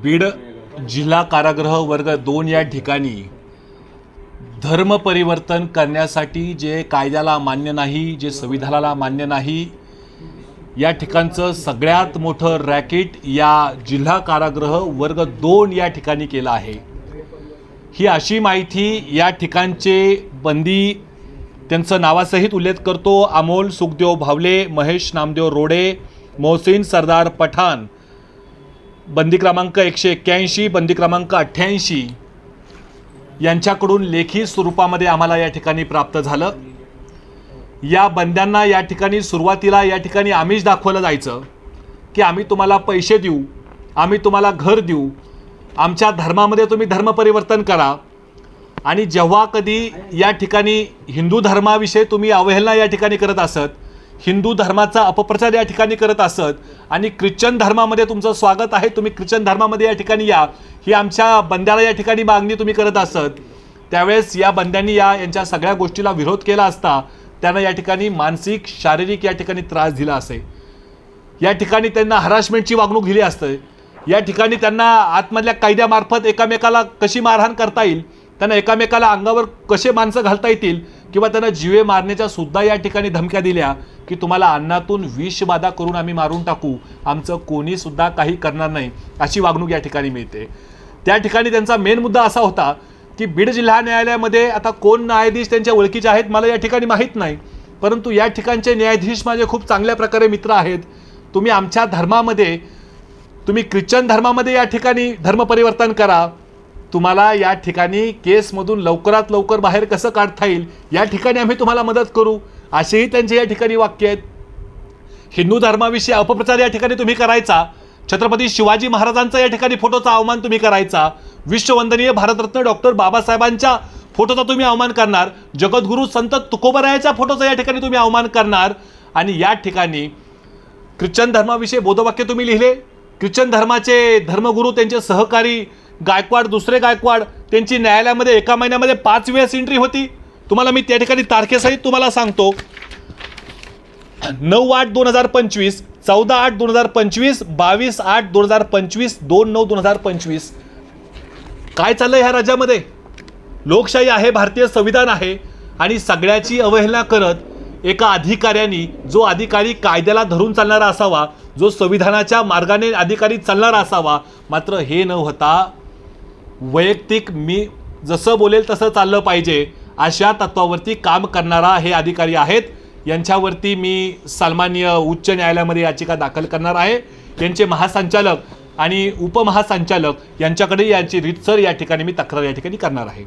बीड जिल्हा कारागृह वर्ग दोन या ठिकाणी धर्म परिवर्तन करण्यासाठी जे कायद्याला मान्य नाही जे संविधानाला मान्य नाही या ठिकाणचं सगळ्यात मोठं रॅकेट या जिल्हा कारागृह वर्ग दोन या ठिकाणी केलं आहे. ही अशी माहिती या ठिकाणचे बंदी त्यांचं नावासहित उल्लेख करतो अमोल सुखदेव भावले महेश नामदेव रोडे मोहसिन सरदार पठाण बंदी क्रमांक एकशे एक्क्याऐंशी बंदी क्रमांक अठ्ठ्याऐंशी यांच्याकडून लेखी स्वरूपामध्ये आम्हाला या ठिकाणी प्राप्त झालं. या बंद्यांना या ठिकाणी सुरुवातीला या ठिकाणी आम्हीच दाखवलं जायचं की आम्ही तुम्हाला पैसे देऊ आम्ही तुम्हाला घर देऊ आमच्या धर्मामध्ये तुम्ही धर्म परिवर्तन करा आणि जेव्हा कधी या ठिकाणी हिंदू धर्माविषयी तुम्ही अवहेलना या ठिकाणी करत असत हिंदू धर्माचा अपप्रचार या ठिकाणी करत असत आणि ख्रिश्चन धर्मामध्ये तुमचं स्वागत आहे तुम्ही ख्रिश्चन धर्मामध्ये या ठिकाणी या. ही आमच्या बंद्याला या ठिकाणी मागणी तुम्ही करत असत. त्यावेळेस या बंद्यांनी या यांच्या सगळ्या गोष्टीला विरोध केला असता त्यांना या ठिकाणी मानसिक शारीरिक या ठिकाणी त्रास दिला असे. या ठिकाणी त्यांना हरासमेंटची वागणूक दिली असते. या ठिकाणी त्यांना आतमधल्या कायद्यामार्फत एकामेकाला कशी मारहाण करता येईल त्यांना एकामेकाला अंगावर कसे माणसं घालता येतील किंवा त्यांना जीवे मारण्याच्या सुद्धा या ठिकाणी धमक्या दिल्या की तुम्हाला अन्नातून विषबाधा करून आम्ही मारून टाकू. आमचं कोणी सुद्धा काही करणार नाही अशी वागणूक या ठिकाणी मिळते. त्या ठिकाणी त्यांचा मेन मुद्दा असा होता की बीड जिल्हा न्यायालयामध्ये आता कोण न्यायाधीश त्यांच्या ओळखीचे आहेत मला या ठिकाणी माहीत नाही. परंतु या ठिकाणचे न्यायाधीश माझे खूप चांगल्या प्रकारे मित्र आहेत. तुम्ही आमच्या धर्मामध्ये तुम्ही ख्रिश्चन धर्मामध्ये या ठिकाणी धर्म परिवर्तन करा. तुम्हाला या ठिकाणी केसमधून लवकरात लवकर बाहेर कसं काढता येईल या ठिकाणी आम्ही तुम्हाला मदत करू. असेही त्यांचे या ठिकाणी वाक्य आहेत. हिंदू धर्माविषयी अपप्रचार या ठिकाणी तुम्ही करायचा. छत्रपती शिवाजी महाराजांचा या ठिकाणी फोटोचा अवमान तुम्ही करायचा. विश्ववंदनीय भारतरत्न डॉक्टर बाबासाहेबांच्या फोटोचा तुम्ही अवमान करणार. जगद्गुरू संत तुकोबरायाच्या फोटोचा या ठिकाणी तुम्ही अवमान करणार. आणि या ठिकाणी ख्रिश्चन धर्माविषयी बोधवाक्य तुम्ही लिहिले. ख्रिश्चन धर्माचे धर्मगुरू त्यांचे सहकारी गायकवाड दुसरे गायकवाड त्यांची न्यायालयामध्ये एका महिन्यामध्ये पाच वेळेस एंट्री होती. तुम्हाला मी त्या ठिकाणी तारखेसहित तुम्हाला सांगतो. नऊ आठ दोन हजार पंचवीस चौदा आठ दोन हजार पंचवीस बावीस आठ दोन हजार पंचवीस दोन नऊ दोन हजार पंचवीस. काय चाललं ह्या राज्यामध्ये? लोकशाही आहे भारतीय संविधान आहे आणि सगळ्याची अवहेलना करत एका अधिकाऱ्यांनी जो अधिकारी कायद्याला धरून चालणारा असावा जो संविधानाच्या मार्गाने अधिकारी चालणारा असावा मात्र हे न होता वैयक्तिक मी जसं बोलेल तसं चाललं पाहिजे अशा तत्वावरती काम करणारा हे अधिकारी आहेत. यांच्यावरती मी सन्मान्य उच्च न्यायालयामध्ये याचिका दाखल करणार आहे. यांचे महासंचालक आणि उपमहासंचालक यांच्याकडे यांची रीतसर या ठिकाणी मी तक्रार या ठिकाणी करणार आहे.